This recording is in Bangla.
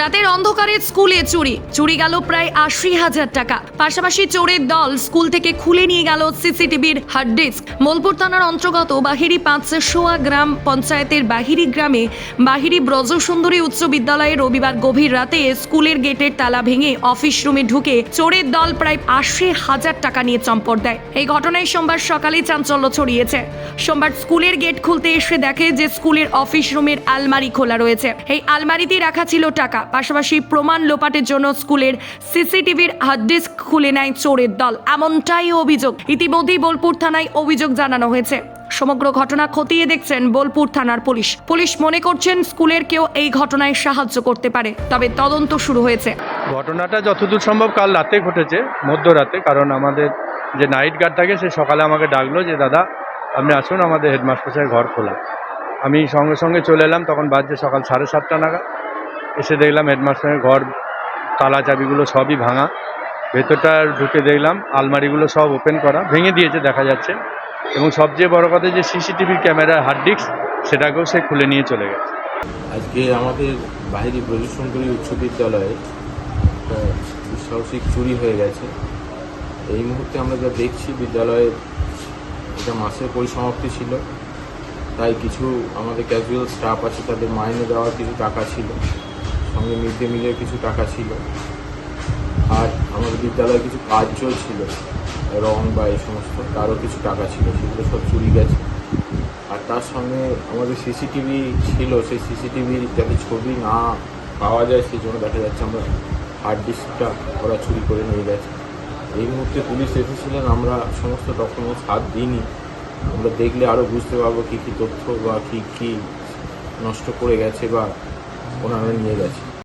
রাতের অন্ধকারে স্কুলে চুরি। চুরি গেল প্রায় আশি হাজার টাকা। পাশাপাশি চোরের দল স্কুল থেকে খুলে নিয়ে গেল সিসিটিভির হার্ড ডিস্ক। মোলপুর থানার অন্তর্গত বাহিরি পাঁচশোয়া গ্রাম পঞ্চায়েতের বাহিরি গ্রামে বাহিরি ব্রজসুন্দরী উচ্চ বিদ্যালয়ে রবিবার গভীর রাতে স্কুলের গেটের তালা ভেঙে অফিস রুমে ঢুকে চোরের দল প্রায় আশি হাজার টাকা নিয়ে চম্পট দেয়। এই ঘটনায় সোমবার সকালে চাঞ্চল্য ছড়িয়েছে। সোমবার স্কুলের গেট খুলতে এসে দেখে যে স্কুলের অফিস রুমের আলমারি খোলা রয়েছে। এই আলমারিতে রাখা ছিল টাকা। পাশাপাশি প্রমাণ লোপাটের জন্য স্কুলের সিসিটিভির হার্ড ডিস্ক খুলে নেয় চোরের দল। এমনটাই অভিযোগ। ইতিমধ্যেই বোলপুর থানায় অভিযোগ জানানো হয়েছে। সমগ্র ঘটনা খতিয়ে দেখছেন বোলপুর থানার পুলিশ। পুলিশ মনে করছেন স্কুলের কেউ এই ঘটনায় সাহায্য করতে পারে, তবে তদন্ত শুরু হয়েছে। ঘটনাটা যতদূর সম্ভব কাল রাতে ঘটেছে, মধ্যরাতে, কারণ আমাদের যে নাইট গার্ড থাকে, সে সকালে আমাকে ডাকলো যে, দাদা, আপনি আসুন, আমাদের হেডমাস্টারের ঘর খোলা। আমি সঙ্গে সঙ্গে চলে এলাম, তখন বাজছে সকাল সাড়ে সাতটা নাগাদ। এসে দেখলাম হেডমাস্টারের ঘর, তালা, চাবিগুলো সবই ভাঙা। ভেতরটা ঢুকে দেখলাম, আলমারিগুলো সব ওপেন করা, ভেঙে দিয়েছে দেখা যাচ্ছে। এবং সবচেয়ে বড় কথা যে সিসিটিভি ক্যামেরার হার্ড ডিস্ক সেটাকেও সে খুলে নিয়ে চলে গেছে। আজকে আমাদের বাহিরি ব্রজসুন্দরী উচ্চ বিদ্যালয়ে দুঃসাহসিক চুরি হয়ে গেছে। এই মুহূর্তে আমরা যা দেখছি, বিদ্যালয়ে এটা মাসের পরিসমাপ্তি ছিল। তাই কিছু আমাদের ক্যাজুয়াল স্টাফ আছে, তাদের মাইনে দেওয়ার কিছু টাকা ছিল। সঙ্গে মিড ডে মিলের কিছু টাকা ছিল। আর আমাদের বিদ্যালয়ে কিছু কাজ চলছিল রং বা এই সমস্ত তারও কিছু টাকা ছিল, সেগুলো সব চুরি গেছে। আর তার সঙ্গে আমাদের সিসিটিভি ছিল, সেই সিসিটিভির যাতে ছবি না পাওয়া যায়, সেই জন্য দেখা যাচ্ছে আমরা হার্ড ডিস্কটা ওরা চুরি করে নিয়ে গেছে। এই মুহূর্তে পুলিশ এসেছিলেন, আমরা সমস্ত ডকুমেন্টস হাত দিইনি। আমরা দেখলে আরও বুঝতে পারব কী কী তথ্য বা কী কী নষ্ট করে গেছে বা ওনারা নিয়ে গেছে